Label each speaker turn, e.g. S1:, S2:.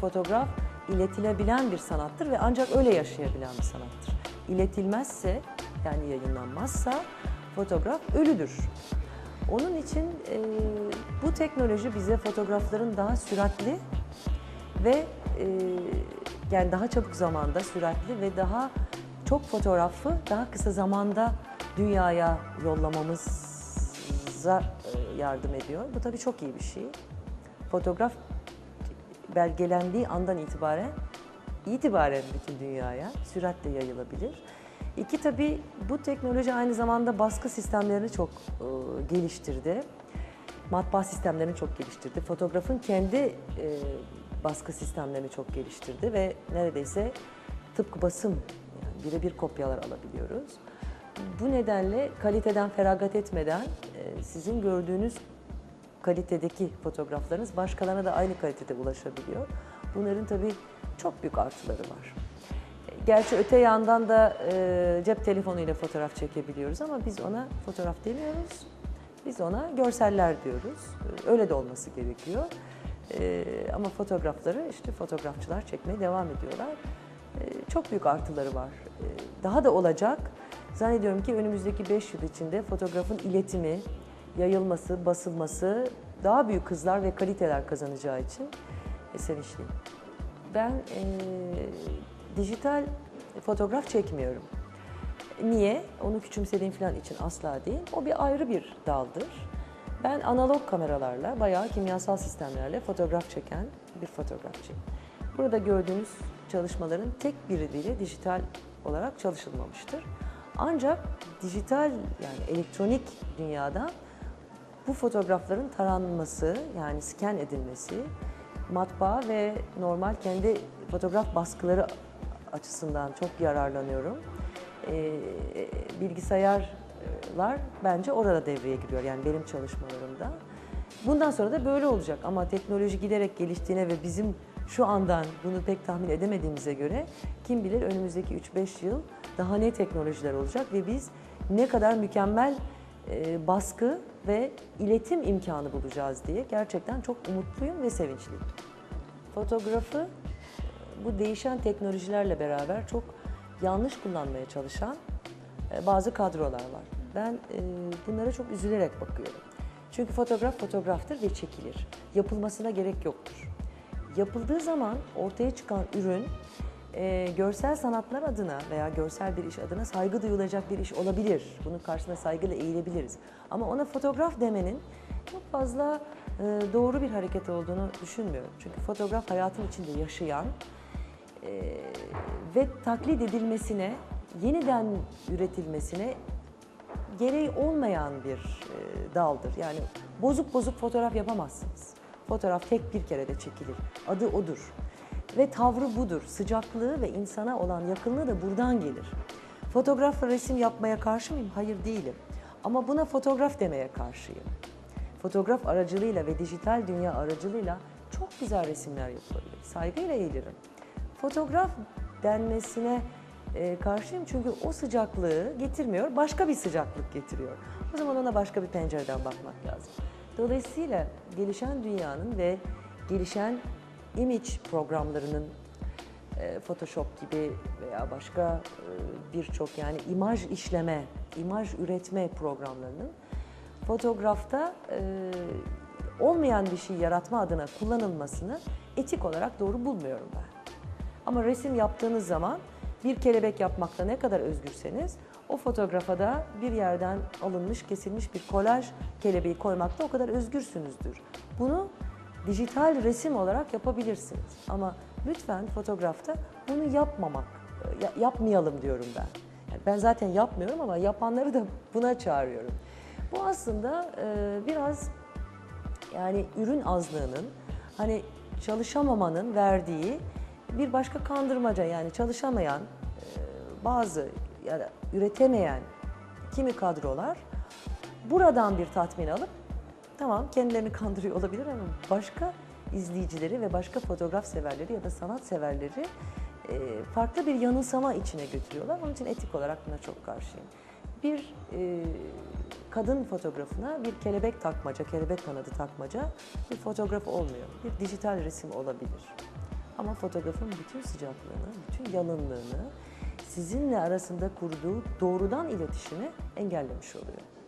S1: fotoğraf iletilebilen bir sanattır ve ancak öyle yaşayabilen bir sanattır. İletilmezse yani yayınlanmazsa fotoğraf ölüdür. Onun için e, bu teknoloji bize fotoğrafların daha süratli ve e, yani daha çabuk zamanda süratli ve daha çok fotoğrafı daha kısa zamanda dünyaya yollamamıza e, yardım ediyor. Bu tabii çok iyi bir şey. Fotoğraf belgelendiği andan itibaren itibaren bütün dünyaya süratle yayılabilir. İki tabii bu teknoloji aynı zamanda baskı sistemlerini çok e, geliştirdi. Matbaa sistemlerini çok geliştirdi. Fotoğrafın kendi e, baskı sistemlerini çok geliştirdi ve neredeyse tıpkı basım yani birebir kopyalar alabiliyoruz. Bu nedenle kaliteden feragat etmeden e, sizin gördüğünüz kalitedeki fotoğraflarınız başkalarına da aynı kalitede ulaşabiliyor. Bunların tabii çok büyük artıları var. Gerçi öte yandan da e, cep telefonuyla fotoğraf çekebiliyoruz ama biz ona fotoğraf demiyoruz. Biz ona görseller diyoruz. Öyle de olması gerekiyor. E, ama fotoğrafları işte fotoğrafçılar çekmeye devam ediyorlar. E, çok büyük artıları var. E, daha da olacak. Zannediyorum ki önümüzdeki 5 yıl içinde fotoğrafın iletimi, yayılması, basılması daha büyük hızlar ve kaliteler kazanacağı için e, sevinçliyim. Ben e, dijital fotoğraf çekmiyorum. Niye? Onu küçümsediğim falan için asla değil. O bir ayrı bir daldır. Ben analog kameralarla, bayağı kimyasal sistemlerle fotoğraf çeken bir fotoğrafçıyım. Burada gördüğünüz çalışmaların tek biri bile dijital olarak çalışılmamıştır. Ancak dijital yani elektronik dünyada bu fotoğrafların taranması yani scan edilmesi matbaa ve normal kendi fotoğraf baskıları açısından çok yararlanıyorum. Ee, bilgisayarlar bence orada devreye giriyor yani benim çalışmalarımda. Bundan sonra da böyle olacak ama teknoloji giderek geliştiğine ve bizim şu andan bunu pek tahmin edemediğimize göre kim bilir önümüzdeki 3-5 yıl daha ne teknolojiler olacak ve biz ne kadar mükemmel e, baskı ve iletim imkanı bulacağız diye gerçekten çok umutluyum ve sevinçliyim. Fotoğrafı bu değişen teknolojilerle beraber çok yanlış kullanmaya çalışan e, bazı kadrolar var. Ben e, bunlara çok üzülerek bakıyorum. Çünkü fotoğraf fotoğraftır ve çekilir. Yapılmasına gerek yoktur. Yapıldığı zaman ortaya çıkan ürün e, görsel sanatlar adına veya görsel bir iş adına saygı duyulacak bir iş olabilir. Bunun karşısında saygıyla eğilebiliriz. Ama ona fotoğraf demenin çok fazla e, doğru bir hareket olduğunu düşünmüyorum. Çünkü fotoğraf hayatın içinde yaşayan e, ve taklit edilmesine, yeniden üretilmesine gereği olmayan bir e, daldır. Yani bozuk bozuk fotoğraf yapamazsınız. Fotoğraf tek bir kere de çekilir. Adı odur. Ve tavrı budur. Sıcaklığı ve insana olan yakınlığı da buradan gelir. Fotoğrafla resim yapmaya karşı mıyım? Hayır değilim. Ama buna fotoğraf demeye karşıyım. Fotoğraf aracılığıyla ve dijital dünya aracılığıyla çok güzel resimler yapılabilir. Saygıyla eğilirim. Fotoğraf denmesine e, karşıyım çünkü o sıcaklığı getirmiyor, başka bir sıcaklık getiriyor. O zaman ona başka bir pencereden bakmak lazım. Dolayısıyla gelişen dünyanın ve gelişen image programlarının e, Photoshop gibi veya başka e, birçok yani imaj işleme, imaj üretme programlarının fotoğrafta e, olmayan bir şey yaratma adına kullanılmasını etik olarak doğru bulmuyorum ben. Ama resim yaptığınız zaman bir kelebek yapmakta ne kadar özgürseniz o fotoğrafa da bir yerden alınmış, kesilmiş bir kolaj kelebeği koymakta o kadar özgürsünüzdür. Bunu dijital resim olarak yapabilirsiniz. Ama lütfen fotoğrafta bunu yapmamak, ya- yapmayalım diyorum ben. Yani ben zaten yapmıyorum ama yapanları da buna çağırıyorum. Bu aslında e, biraz yani ürün azlığının hani çalışamamanın verdiği bir başka kandırmaca yani çalışamayan e, bazı ya da üretemeyen kimi kadrolar buradan bir tatmin alıp tamam kendilerini kandırıyor olabilir ama başka izleyicileri ve başka fotoğraf severleri ya da sanat severleri e, farklı bir yanılsama içine götürüyorlar. Onun için etik olarak buna çok karşıyım. Bir e, kadın fotoğrafına bir kelebek takmaca, kelebek kanadı takmaca bir fotoğraf olmuyor. Bir dijital resim olabilir. Ama fotoğrafın bütün sıcaklığını, bütün yalınlığını, sizinle arasında kurduğu doğrudan iletişimi engellemiş oluyor.